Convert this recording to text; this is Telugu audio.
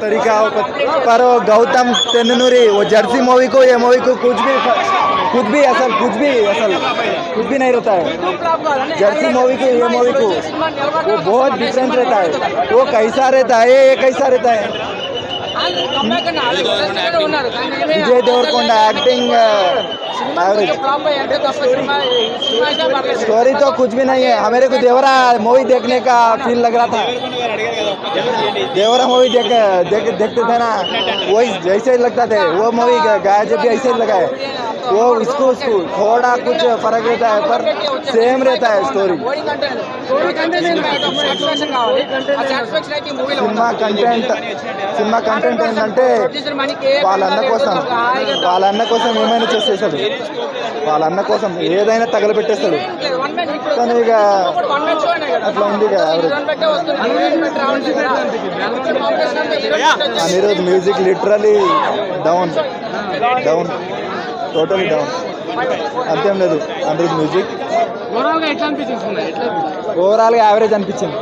तरीका पर वो गौतम तेनूरी वो जर्सी मूवी को, ये मूवी को कुछ भी कुछ भी असल कुछ भी असल कुछ भी नहीं रहता है। जर्सी मूवी को, ये मूवी को वो बहुत डिफरेंट रहता है। वो कैसा रहता है, ये कैसा रहता है? देवरकोंडा एक्टिंग स्टोरी तो कुछ भी नहीं है हमारे को देवरा मूवी देखने का फील लग रहा था देवरा मूवी देख देखते थे ना वही जैसे ही लगता थे वो मूवी गाया जब भी ऐसे ही लगा है वो इसको उसको थोड़ा कुछ फर्क रहता है पर सेम रहता है story cinema content cinema content ఏంటంటే వాళ్ళ అన్న కోసం వాళ్ళ అన్న కోసం ఏమైనా చేసేస్తాడు వాళ్ళ అన్న కోసం ఏదైనా తగలబెట్టేస్తాడు కానీ ఇక అట్లా ఉంది ఇక Anirudh music literally down down totally down అంతేం లేదు అనిరుద్ మ్యూజిక్? ఓవరాల్గా యావరేజ్ అనిపించింది